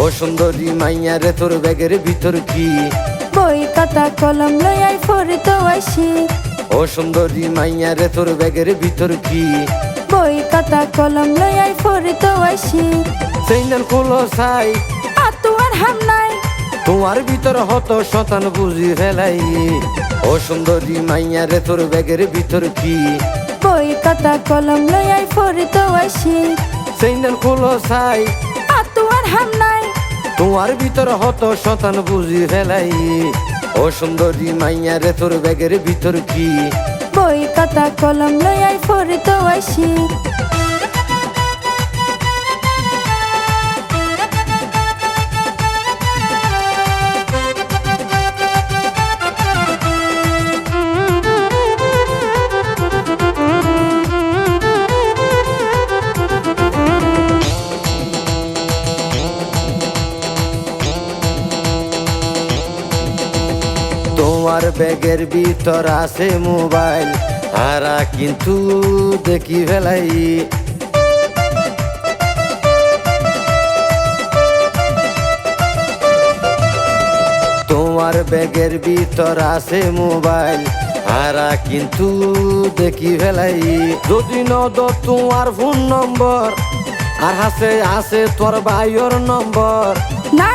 ও সুন্দরী মাইয়া রে তোর ব্যাগের ভিতর কি? বই খাতা কলম লইয়াই পড়িতে আসি। ও সুন্দরী মাইয়া রে তোর ব্যাগের ভিতর কি? বই খাতা কলম লইয়াই পড়িতে আসি। সেইনাল খোলো সাই। আতুয়ার হাম নাই। তোমার ভিতর হত শতান বুঝি ফেলাই। ও সুন্দরী মাইয়া রে তোর ব্যাগের ভিতর কি? বই খাতা কলম লইয়াই পড়িতে আসি। সেইনাল খোলো সাই। আতুয়ার হাম নাই। তোমার ভিতর হত শতান বুঝি ফেলাই। ও সুন্দরী মাইয়া রে, তোর ব্যাগের ভিতর কি? বই কথা কলম লইয়াই তো আসি তোমার ব্যাগের ভিতর আছে মোবাইল, আরা কিন্তু দেখি ফেলাই। তোমার ব্যাগের ভিতর আছে মোবাইল, আরা কিন্তু দেখি ফেলাই। যদি নদ তোমার ফোন নম্বর, আর হাসে আছে তোর ভাইয়ের নম্বর। না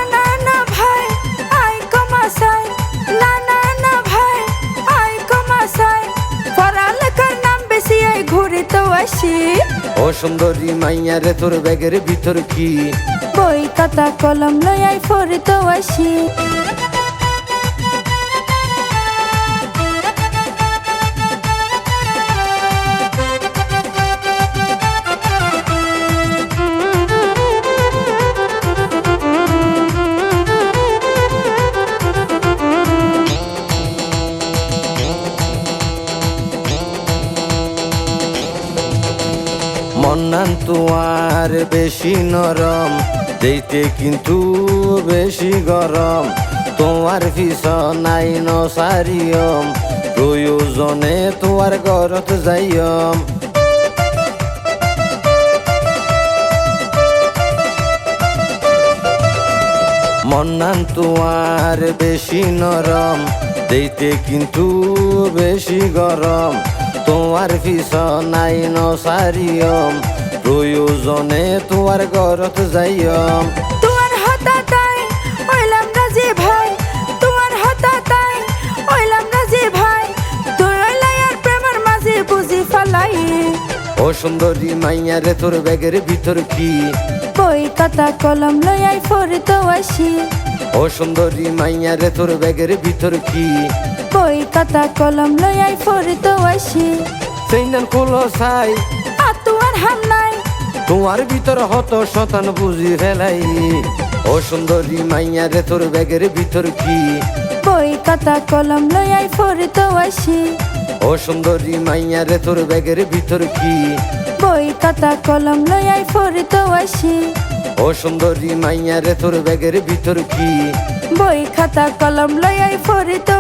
আসি? ও সুন্দরী মাইয়া রে তোর ব্যাগের ভিতর কি? বই খাতা কলম লইয়াই পড়িতে আসি। মন্নান তোমার বেশি নরম দেখতে কিন্তু বেশি গরম। তোমার নাই নসারিয়ম, প্রয়োজনে তোমার ঘরত যাইয়ম। মন্নান তোমার বেশি নরম দেখতে কিন্তু বেশি গরম। তোমার নাই নসারিয়ম প্রয়োজনে তোমার ঘরত যাইয়ম। তোমার হতা তাই ওইলাম রাজি ভাই। তোমার হতা তাই ওইলাম রাজি ভাই। তুই আর প্রেমের মাঝে বুঝি ফালাই। ও সুন্দরী মাইয়া রে তোর ব্যাগের ভিতর কি? বই খাতা কলম লইয়াই পড়িতে আসি ও সুন্দরী মাইয়া রে তোর ব্যাগের ভিতর কি? বই খাতা কলম লইয়াই পড়িতে আসি সেইনাল খোলো সাই আতুয়ার হাম নাই। তোমার ভিতর হত শতান বুঝি ফেলাই। ও সুন্দরী মাইয়া রে তোর ব্যাগের ভিতর কি? বই খাতা কলম লইয়াই পড়িতে আসি। ও সুন্দরী মাইয়া রে তোর ব্যাগের ভিতর কি? বই খাতা কলম লইয়াই পড়িতে আসি। ও সুন্দরী মাইয়া রে তোর ব্যাগের ভিতর কি? বই খাতা কলম লইয়াই পড়িতে